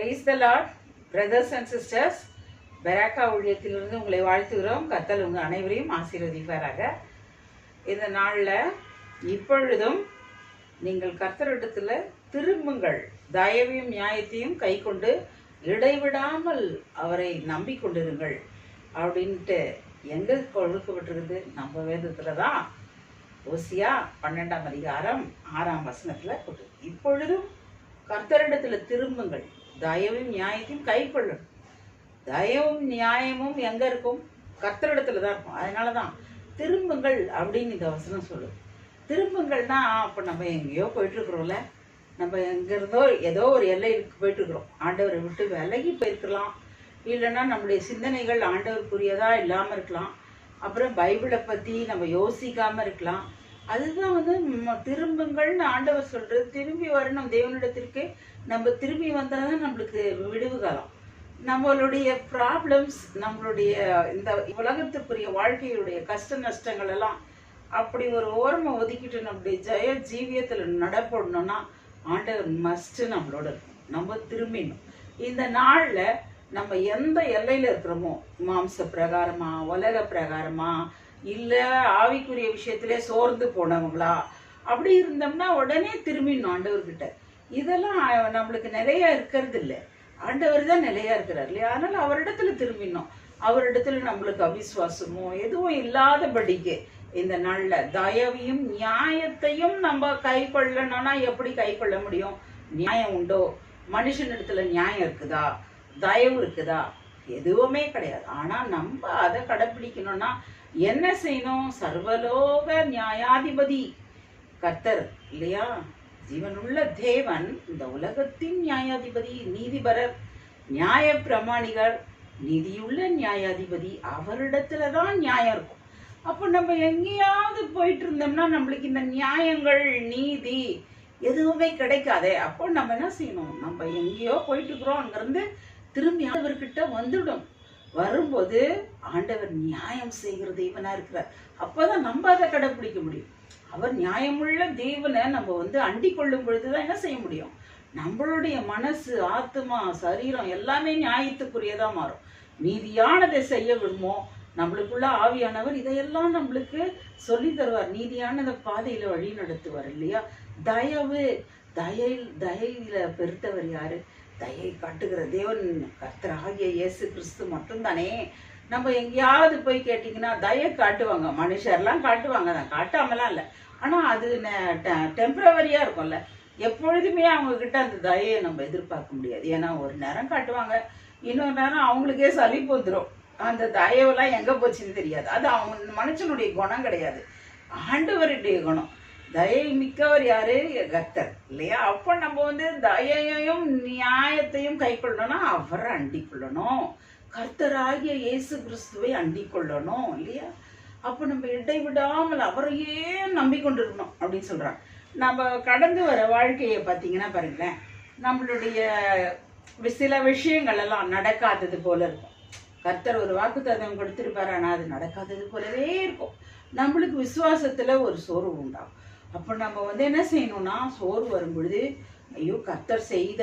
Praise the lord brothers and sisters Beracah ஊழியத்திலிருந்து உங்களை வாழ்த்துகிறோம். கத்தல் உங்கள் அனைவரையும் ஆசீர்வதிப்பாராக. இந்த நாளில் இப்பொழுதும் நீங்கள் கர்த்தரிடத்தில் திரும்புங்கள். தயவையும் நியாயத்தையும் கை கொண்டு இடைவிடாமல் அவரை நம்பிக்கொண்டிருங்கள். அப்படின்ட்டு எங்கே கொடுக்கப்பட்டிருக்குது நம்ம வேதத்தில் தான் ஓசியா பன்னெண்டாம் அதிகாரம் ஆறாம் வசனத்தில் கொடு இப்பொழுதும் கர்த்தரிடத்தில் திரும்புங்கள். தயவும் நியாயத்தையும் கை கொள்ளணும். தயவும் நியாயமும் எங்கே இருக்கும்? கர்த்தரிடத்துல தான் இருக்கும். அதனால தான் திரும்புங்கள் அப்படின்னு இந்த வசனம் சொல்லுது. திரும்புங்கள்னா அப்போ நம்ம எங்கேயோ போயிட்டுருக்குறோம்ல. நம்ம எங்கேருந்தோ ஏதோ ஒரு எல்லைக்கு போயிட்டுருக்குறோம். ஆண்டவரை விட்டு விலகி போயிருக்கலாம். இல்லைன்னா நம்முடைய சிந்தனைகள் ஆண்டவருக்குரியதாக இல்லாமல் இருக்கலாம். அப்புறம் பைபிளை பற்றி நம்ம யோசிக்காமல் இருக்கலாம். அதுதான் வந்து திரும்புங்கள்னு ஆண்டவர் சொல்றது. திரும்பி வரணும். தேவனிடத்திற்கு நம்ம திரும்பி வந்தால் தான் நம்மளுக்கு விடுவு காலம். நம்மளுடைய ப்ராப்ளம்ஸ் நம்மளுடைய இந்த உலகத்துக்குரிய வாழ்க்கையுடைய கஷ்ட நஷ்டங்கள் எல்லாம் அப்படி ஒரு ஓரமாக ஒதுக்கிட்டு நம்முடைய ஜெய ஜீவியத்தில் நடப்படணும்னா ஆண்டவர் மஸ்ட்டு நம்மளோட இருக்கும் நம்ம திரும்பிடணும். இந்த நாளில் நம்ம எந்த எல்லையில் இருக்கிறோமோ மாம்ச பிரகாரமா உலக பிரகாரமா இல்லை ஆவிக்குரிய விஷயத்திலே சோர்ந்து போனவங்களா? அப்படி இருந்தோம்னா உடனே திரும்பிடணும் ஆண்டவர்கிட்ட. இதெல்லாம் நம்மளுக்கு நிறைய இருக்கிறது இல்லை ஆண்டவர் தான் நிலையா இருக்கிறார் இல்லையா? அதனால அவரிடத்துல திரும்பினோம். அவரிடத்துல நம்மளுக்கு அவிசுவாசமோ எதுவும் இல்லாதபடிக்கு இந்த நாள்ல தயவையும் நியாயத்தையும் நம்ம கை எப்படி கைப்பள்ள முடியும்? நியாயம் உண்டோ? மனுஷனிடத்துல நியாயம் இருக்குதா? தயவு இருக்குதா? எதுவுமே கிடையாது. ஆனா நம்ம அதை கடைப்பிடிக்கணும்னா என்ன செய்யணும்? சர்வலோக நியாயாதிபதி கர்த்தர் இல்லையா? ஜீவனுள்ள தேவன் இந்த உலகத்தின் நியாயாதிபதி நீதிபரர் நியாய பிரமாணிகர் நிதியுள்ள நியாயாதிபதி அவரிடத்துல தான் நியாயம் இருக்கும். அப்போ நம்ம எங்கேயாவது போயிட்டு இருந்தோம்னா நம்மளுக்கு இந்த நியாயங்கள் நீதி எதுவுமே கிடைக்காதே. அப்போ நம்ம என்ன செய்யணும்? நம்ம எங்கேயோ போயிட்டு இருக்கிறோம். அங்கிருந்து திரும்பி ஆண்டவர்கிட்ட வந்துடும். வரும்போது ஆண்டவர் நியாயம் செய்கிற தெய்வனா இருக்கிறார். அப்பதான் நம்ம அதை கடைபிடிக்க முடியும். அவர் நியாயமுள்ள தெய்வனை நம்ம வந்து அண்டிக் கொள்ளும் பொழுதுதான் என்ன செய்ய முடியும்? நம்மளுடைய மனசு ஆத்மா சரீரம் எல்லாமே நியாயத்துக்குரியதா மாறும். நீதியானதை செய்ய விடுமோ நம்மளுக்குள்ள ஆவியானவர் இதையெல்லாம் நம்மளுக்கு சொல்லி தருவார். நீதியானத பாதையில வழி நடத்துவார் இல்லையா? தயவு தயையில் தயையில பெருத்தவர் யாரு? தயை காட்டுகிற தேவன் கர்த்தராகிய இயேசு கிறிஸ்து மட்டும்தானே. நம்ம எங்கேயாவது போய் கேட்டிங்கன்னா தயை காட்டுவாங்க. மனுஷர்லாம் காட்டுவாங்க. தான் காட்டாமலாம் இல்லை. ஆனால் அது டெம்பரவரியாக இருக்கும்ல. எப்பொழுதுமே அவங்கக்கிட்ட அந்த தயையை நம்ம எதிர்பார்க்க முடியாது. ஏன்னா ஒரு நேரம் காட்டுவாங்க. இன்னொரு நேரம் அவங்களுக்கே சலிப்பு வந்துடும் அந்த தயவெல்லாம் எங்கே போச்சுன்னு தெரியாது. அது அவங்க மனுஷனுடைய குணம் கிடையாது. ஆண்டவருடைய குணம். தயை மிக்கவர் யாரு? கர்த்தர். இல்லையா? அப்போ நம்ம வந்து தயையையும் நியாயத்தையும் கை கொள்ளணும்னா அவரை அண்டிக்கொள்ளணும். கர்த்தராகிய இயேசு கிறிஸ்துவை அண்டிக்கொள்ளணும். இல்லையா? அப்போ நம்ம இடைவிடாமல் அவரையே நம்பிக்கொண்டிருக்கணும் அப்படின்னு சொல்கிறாங்க நம்ம கடந்து வர வாழ்க்கையை பார்த்தீங்கன்னா பாருங்களேன் நம்மளுடைய சில விஷயங்கள் எல்லாம் நடக்காதது போல இருக்கும். கர்த்தர் ஒரு வாக்குத்தத்தம் கொடுத்துருப்பாரு ஆனால் அது நடக்காதது போலவே இருக்கும். நம்மளுக்கு விசுவாசத்துல ஒரு சோர்வு உண்டாகும். அப்போ நம்ம வந்து என்ன செய்யணும்னா சோறு வரும் பொழுது ஐயோ கர்த்தர் செய்த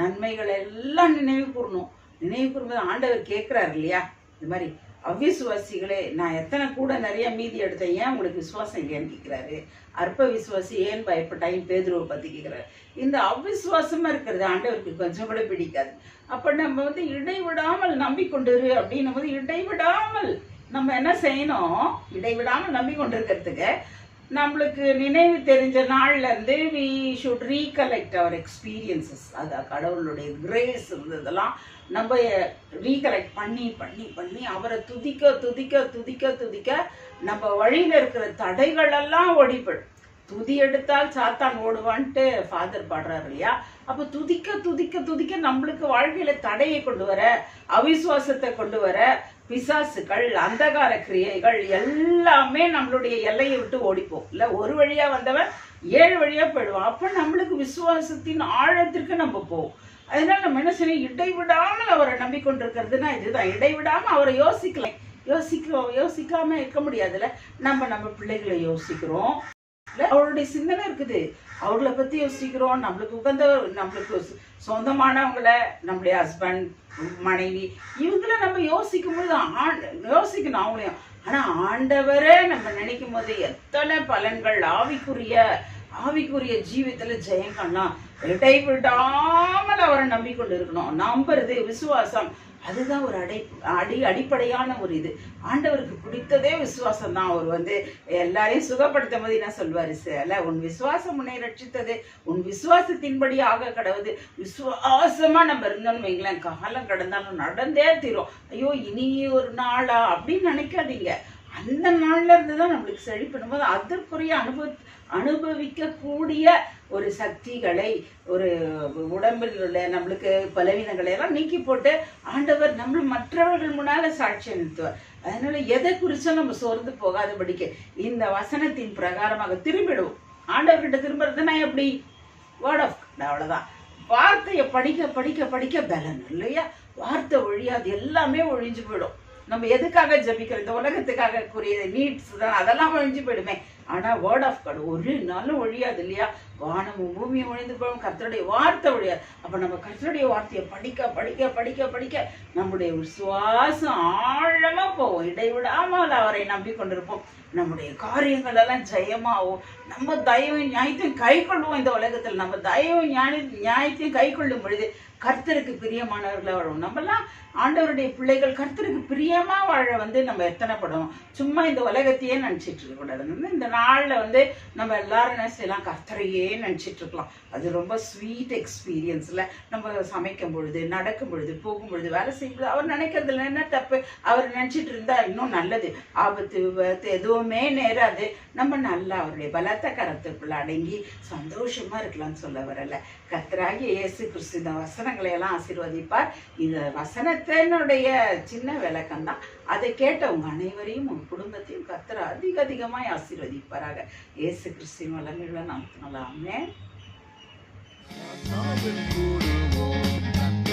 நன்மைகள் எல்லாம் நினைவு கூறணும். நினைவு கூறும்போது ஆண்டவர் கேட்குறாரு இல்லையா? இந்த மாதிரி அவ்விசுவாசிகளே நான் எத்தனை கூட நிறைய மீதி எடுத்தேன் ஏன் உங்களுக்கு விசுவாசம் இல்லையான்னு கேட்குறாரு. அற்ப விசுவாசி ஏன் பயப்பட்டாயும் பேதுருவை பற்றி கேட்குறாரு. இந்த அவ்விசுவாசமாக இருக்கிறது ஆண்டவருக்கு கொஞ்சம் கூட பிடிக்காது. அப்போ நம்ம வந்து இடைவிடாமல் நம்பிக்கொண்டிரு அப்படின்னும் போது இடைவிடாமல் நம்ம என்ன செய்யணும்? இடைவிடாமல் நம்பிக்கொண்டிருக்கிறதுக்கு நம்மளுக்கு நினைவு தெரிஞ்ச நாள்லேருந்து we should recollect our experiences அது கடவுளுடைய கிரேஸ் இருந்ததெல்லாம் நம்ம ரீகலெக்ட் பண்ணி பண்ணி பண்ணி அவரை துதிக்க துதிக்க துதிக்க துதிக்க நம்ம வழியில் இருக்கிற தடைகளெல்லாம் ஒடிபடும் துதி எடுத்தால் சாத்தான் ஓடுவான்ட்டு ஃபாதர் பாடுறாரு இல்லையா? அப்ப துதிக்க துதிக்க துதிக்க நம்மளுக்கு வாழ்க்கையில தடையை கொண்டு வர அவிசுவாசத்தை கொண்டு வர பிசாசுகள் அந்தகார கிரியைகள் எல்லாமே நம்மளுடைய எல்லையை விட்டு ஓடிப்போம். இல்ல ஒரு வழியா வந்தவன் ஏழு வழியா போயிடுவான். அப்ப நம்மளுக்கு விசுவாசத்தின் ஆழத்திற்கு நம்ம போவோம். அதனால நம்ம என்ன செய்யணும்? இடைவிடாமல் அவரை நம்பிக்கொண்டிருக்கிறதுனா இதுதான். இடைவிடாமல் அவரை யோசிக்கலாம் யோசிக்க யோசிக்காம இருக்க முடியாதுல்ல. நம்ம நம்ம பிள்ளைகளை யோசிக்கிறோம். அவருடைய சிந்தனை இருக்குது. அவங்கள பத்தி யோசிக்கிறோம். நம்மளுக்கு உகந்த நம்மளுக்கு சொந்தமானவங்கள நம்முடைய ஹஸ்பண்ட் மனைவி இவங்கள நம்ம யோசிக்கும் போது ஆண்- யோசிக்கணும் அவங்களையும். ஆனா ஆண்டவரே நம்ம நினைக்கும் போது எத்தனை பலன்கள் ஆவிக்குரிய ஆவிக்குரிய ஜீவித்துல ஜெயம் பண்ணலாம் இடைவிடாமல் அவரை நம்பிக்கொண்டு இருக்கணும். நம்புறது விசுவாசம். அதுதான் ஒரு அடை அடி அடிப்படையான ஒரு இது. ஆண்டவருக்கு பிடித்ததே விசுவாசம் தான் அவர் வந்து எல்லாரையும் சுகப்படுத்தும் போது என்ன சொல்வாரு? சில உன் விசுவாசம் உன்னை ரட்சித்தது. உன் விசுவாசத்தின்படி ஆக கடவுது. விசுவாசமா நம்ம இருந்தோம்னு வைங்களேன். காலம் கடந்தாலும் நடந்தே தீரும். ஐயோ இனி ஒரு நாளா அப்படின்னு நினைக்காதீங்க. அந்த நாள்ல இருந்து தான் நம்மளுக்கு செழிப்பிடும் போது அதற்குரிய அனுபவ அனுபவிக்கக்கூடிய ஒரு சக்திகளை ஒரு உடம்பில் உள்ள நம்மளுக்கு பலவீனங்களை எல்லாம் நீக்கி போட்டு ஆண்டவர் நம்ம மற்றவர்கள் முன்னால சாட்சி நிறுத்துவார் அதனால எதை குறிச்சும் நம்ம சோர்ந்து போகாதபடிக்கு இந்த வசனத்தின் பிரகாரமாக திரும்பிடுவோம். ஆண்டவர்கிட்ட திரும்புறதுன்னா எப்படி? வேர்ட் ஆஃப் அவ்வளவுதான். வார்த்தையை படிக்க படிக்க படிக்க பலன் இல்லையா? வார்த்தை ஒழியாது. எல்லாமே ஒழிஞ்சு போயிடும். நம்ம எதுக்காக ஜபிக்கிறோம்? இந்த உலகத்துக்காக கூறிய நீட்ஸ் தான். அதெல்லாம் ஒழிஞ்சு போயிடுமே. ஆனா வேர்ட் ஆஃப் காட் ஒரு நாளும் ஒழியாது இல்லையா? வானமும் பூமியும் ஒழிந்து போகும். கர்த்தருடைய வார்த்தை ஒழியாது. அப்ப நம்ம கர்த்தருடைய வார்த்தையை படிக்க படிக்க படிக்க படிக்க நம்முடைய விசுவாசம் ஆழமா போவோம் இடைவிடாமல் அவரை நம்பிக்கொண்டிருப்போம். நம்முடைய காரியங்கள் எல்லாம் ஜெயமாகும். நம்ம தயவும் நியாயத்தையும் கை கொள்வோம் இந்த உலகத்தில். நம்ம தயவும் நியாய நியாயத்தையும் கை கொள்ளும் பொழுது கர்த்தருக்கு பிரியமானவர்களாக வாழும் நம்மலாம் ஆண்டவருடைய பிள்ளைகள் கர்த்தருக்கு பிரியமா வாழ வந்து நம்ம எத்தனை சும்மா இந்த உலகத்தையே நினைச்சிட்டு இருக்க கூடாது இந்த நாளில் வந்து நம்ம எல்லாரும் என்ன செய்யலாம்? கர்த்தரையே நினச்சிட்டு இருக்கலாம். அது ரொம்ப ஸ்வீட் எக்ஸ்பீரியன்ஸில் நம்ம சமைக்கும் பொழுது நடக்கும் பொழுது போகும் பொழுது வேலை செய்யும் பொழுது அவர் நினைக்கிறதுல என்ன தப்பு? அவர் நினச்சிட்டு இருந்தால் இன்னும் நல்லது. ஆபத்து விபத்து எதுவுமே நேராது. நம்ம நல்லா அவருடைய பலத்த கரத்துக்குள்ள அடங்கி சந்தோஷமாக இருக்கலாம்னு சொல்ல வரல. கத்தராகி இயேசு கிறிஸ்து இந்த வசனங்களை எல்லாம் ஆசீர்வதிப்பார். இந்த வசனத்தினுடைய சின்ன விளக்கம் தான் அதை கேட்ட உங்க அனைவரையும் உங்க குடும்பத்தையும் கர்த்தர் அதிக அதிகமாய் ஆசீர்வதிப்பாராக இயேசு கிறிஸ்துவின் வல்லமையுள்ள நாமத்தினால. ஆமென். கூடுவோம்